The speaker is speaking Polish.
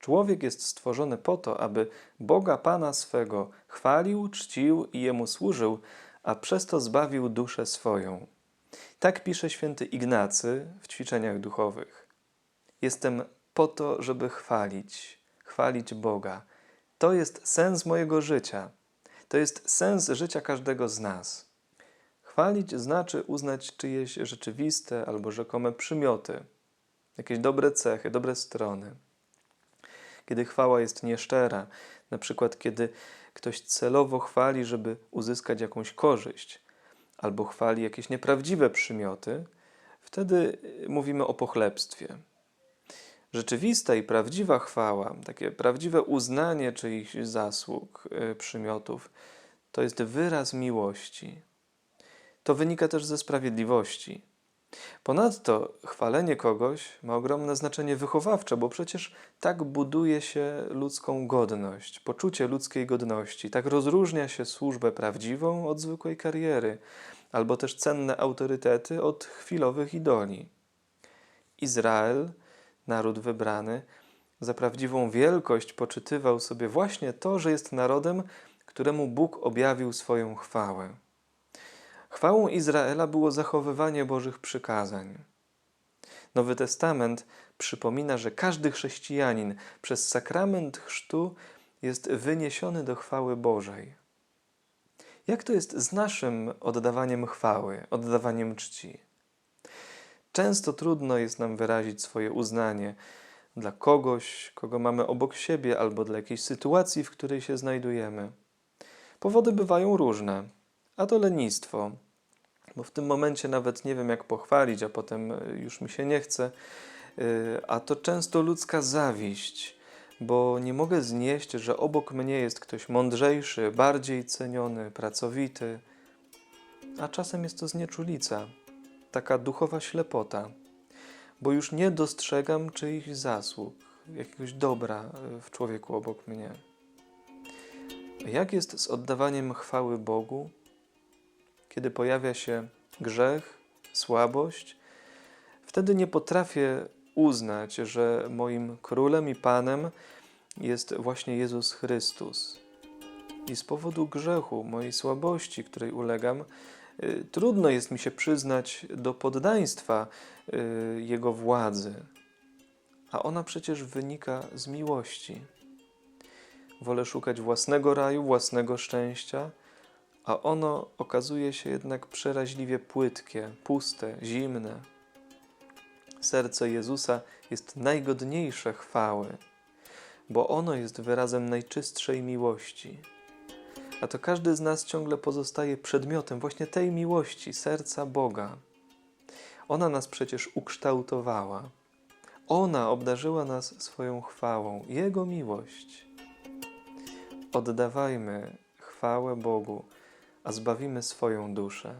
Człowiek jest stworzony po to, aby Boga Pana swego chwalił, czcił i Jemu służył, a przez to zbawił duszę swoją. Tak pisze święty Ignacy w ćwiczeniach duchowych. Jestem po to, żeby chwalić, chwalić Boga. To jest sens mojego życia. To jest sens życia każdego z nas. Chwalić znaczy uznać czyjeś rzeczywiste albo rzekome przymioty, jakieś dobre cechy, dobre strony. Kiedy chwała jest nieszczera, na przykład kiedy ktoś celowo chwali, żeby uzyskać jakąś korzyść, albo chwali jakieś nieprawdziwe przymioty, wtedy y, mówimy o pochlebstwie. Rzeczywista i prawdziwa chwała, takie prawdziwe uznanie czyichś zasług, y, przymiotów, to jest wyraz miłości. To wynika też ze sprawiedliwości. Ponadto chwalenie kogoś ma ogromne znaczenie wychowawcze, bo przecież tak buduje się ludzką godność, poczucie ludzkiej godności, tak rozróżnia się służbę prawdziwą od zwykłej kariery, albo też cenne autorytety od chwilowych idoli. Izrael, naród wybrany, za prawdziwą wielkość poczytywał sobie właśnie to, że jest narodem, któremu Bóg objawił swoją chwałę. Chwałą Izraela było zachowywanie Bożych przykazań. Nowy Testament przypomina, że każdy chrześcijanin przez sakrament chrztu jest wyniesiony do chwały Bożej. Jak to jest z naszym oddawaniem chwały, oddawaniem czci? Często trudno jest nam wyrazić swoje uznanie dla kogoś, kogo mamy obok siebie, albo dla jakiejś sytuacji, w której się znajdujemy. Powody bywają różne, a to lenistwo, bo w tym momencie nawet nie wiem, jak pochwalić, a potem y, już mi się nie chce, Y, a to często ludzka zawiść, bo nie mogę znieść, że obok mnie jest ktoś mądrzejszy, bardziej ceniony, pracowity, a czasem jest to znieczulica, taka duchowa ślepota, bo już nie dostrzegam czyichś zasług, jakiegoś dobra y, w człowieku obok mnie. Jak jest z oddawaniem chwały Bogu, kiedy pojawia się grzech, słabość? Wtedy nie potrafię uznać, że moim królem i panem jest właśnie Jezus Chrystus. I z powodu grzechu, mojej słabości, której ulegam, y, trudno jest mi się przyznać do poddaństwa y, Jego władzy. A ona przecież wynika z miłości. Wolę szukać własnego raju, własnego szczęścia, a ono okazuje się jednak przeraźliwie płytkie, puste, zimne. Serce Jezusa jest najgodniejsze chwały, bo ono jest wyrazem najczystszej miłości. A to każdy z nas ciągle pozostaje przedmiotem właśnie tej miłości, serca Boga. Ona nas przecież ukształtowała. Ona obdarzyła nas swoją chwałą, Jego miłość. Oddawajmy chwałę Bogu, a zbawimy swoją duszę.